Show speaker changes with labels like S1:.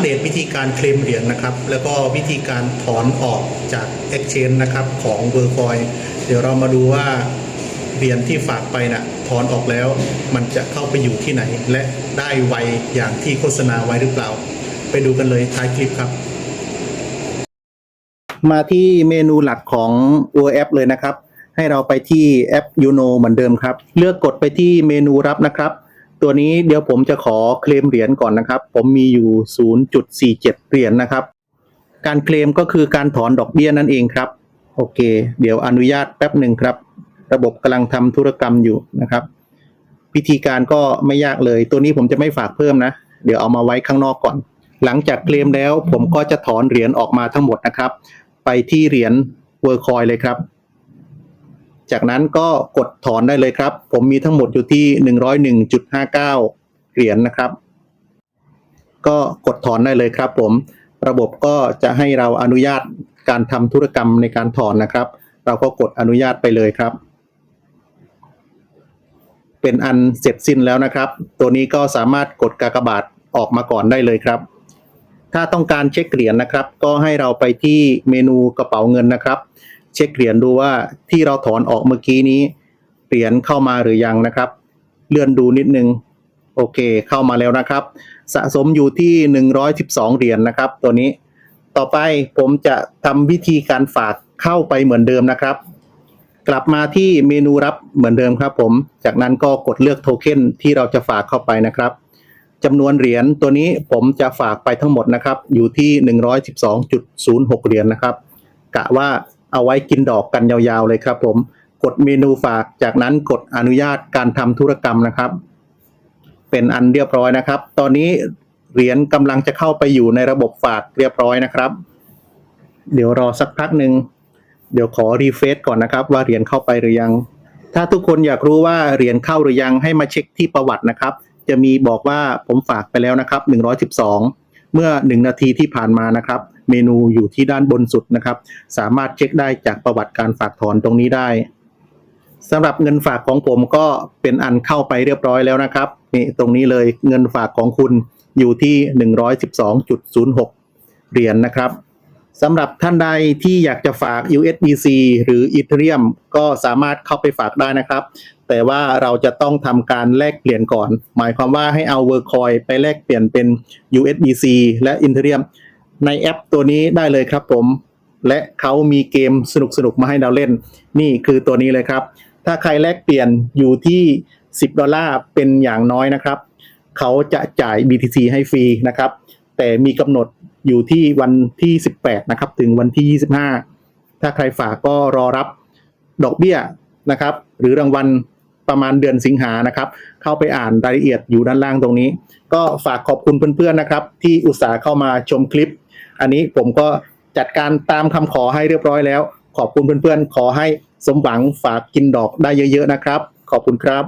S1: อัปเดวิธีการเคลมเหรียญนะครับ แล้วก็วิธีการถอนออกจาก Exchange นะครับของ w o r c o i n เดี๋ยวเรามาดูว่าเหรียญที่ฝากไปนะ่ะถอนออกแล้ว มันจะเข้าไปอยู่ที่ไหน และได้ไวอย่างที่โฆษณาไว้หรือเปล่า ไปดูกันเลยท้ายคลิปครับ มาที่เมนูหลักของตัวแอปเลยนะครับ ให้เราไปที่แอป Uno เหมือนเดิมครับ เลือกกดไปที่เมนูรับนะครับ ตัวนี้เดี๋ยวผมจะขอเคลมเหรียญก่อนนะครับ ผมมีอยู่ 0.47 เหรียญนะครับ การเคลมก็คือการถอนดอกเบี้ยนั่นเองครับ โอเค เดี๋ยวอนุญาตแป๊บหนึ่งครับ ระบบกำลังทำธุรกรรมอยู่นะครับ วิธีการก็ไม่ยากเลย ตัวนี้ผมจะไม่ฝากเพิ่มนะ เดี๋ยวเอามาไว้ข้างนอกก่อน หลังจากเคลมแล้วผมก็จะถอนเหรียญออกมาทั้งหมดนะครับ ไปที่เหรียญเวอร์คอยเลยครับ จากนั้นก็กดถอนได้เลยครับ ผมมีทั้งหมดอยู่ที่ 101.59 เหรียญนะครับ ก็กดถอนได้เลยครับผม ระบบก็จะให้เราอนุญาตการทำธุรกรรมในการถอนนะครับ เราก็กดอนุญาตไปเลยครับ เป็นอันเสร็จสิ้นแล้วนะครับ ตัวนี้ก็สามารถกดกากบาทออกมาก่อนได้เลยครับ ถ้าต้องการเช็คเหรียญนะครับ ก็ให้เราไปที่เมนูกระเป๋าเงินนะครับ เช็คเหรียญดูว่าที่เราถอนออกเมื่อกี้นี้เหรียญเข้ามาหรือยังนะครับ เลื่อนดูนิดนึงโอเคเข้ามาแล้วนะครับ สะสมอยู่ที่ 112 เหรียญนะครับ ตัวนี้ต่อไปผมจะทำวิธีการฝากเข้าไปเหมือนเดิมนะครับ กลับมาที่เมนูรับเหมือนเดิมครับผมจากนั้นก็กดเลือกโทเค็นที่เราจะฝากเข้าไปนะครับจำนวนเหรียญตัวนี้ผมจะฝากไปทั้งหมดนะครับ อยู่ที่ 112.06 เหรียญนะครับ กะว่า เอาไว้กินดอกกันยาวๆเลยครับ ผมกดเมนูฝากจากนั้นกดอนุญาตการทำธุรกรรมนะครับ เป็นอันเรียบร้อยนะครับ ตอนนี้เหรียญกำลังจะเข้าไปอยู่ในระบบฝากเรียบร้อยนะครับ เดี๋ยวรอสักพักหนึ่งเดี๋ยวขอรีเฟซก่อนนะครับ ว่าเหรียญเข้าไปหรือยัง ถ้าทุกคนอยากรู้ว่าเหรียญเข้าหรือยังให้มาเช็คที่ประวัตินะครับ จะมีบอกว่าผมฝากไปแล้วนะครับ 112 เมื่อ 1 นาทีที่ผ่านมานะครับ เมนูอยู่ที่ด้านบนสุดนะครับ สามารถเช็คได้จากประวัติการฝากถอนตรงนี้ได้สำหรับเงินฝากของผมก็เป็นอันเข้าไปเรียบร้อยแล้วนะครับนี่ตรงนี้เลยเงินฝากของคุณอยู่ที่ 112.06 เหรียญนะครับสำหรับท่านใดที่อยากจะฝาก USDC หรือ Ethereum ก็สามารถเข้าไปฝากได้นะครับ แต่ว่าเราจะต้องทำการแลกเปลี่ยนก่อน หมายความว่าให้เอา Workcoin ไปแลกเปลี่ยนเป็น USDC และ Ethereum ในแอปตัวนี้ได้เลยครับผม และเขามีเกมสนุกๆมาให้เราเล่น นี่คือตัวนี้เลยครับ ถ้าใครแลกเปลี่ยนอยู่ที่ 10 ดอลลาร์เป็นอย่างน้อยนะครับ เขาจะจ่าย BTC ให้ฟรีนะครับ แต่มีกำหนดอยู่ที่วันที่ 18 นะครับ ถึงวันที่ 25 ถ้าใครฝากก็รอรับดอกเบี้ยนะครับ หรือรางวัลประมาณเดือนสิงหานะครับ เข้าไปอ่านรายละเอียดอยู่ด้านล่างตรงนี้ ก็ฝากขอบคุณเพื่อนๆนะครับ ที่อุตส่าห์เข้ามาชมคลิป อันนี้ผมก็จัดการตามคำขอให้เรียบร้อยแล้ว ขอบคุณเพื่อนๆ ขอให้สมหวังฝากกินดอกได้เยอะๆนะครับ ขอบคุณครับ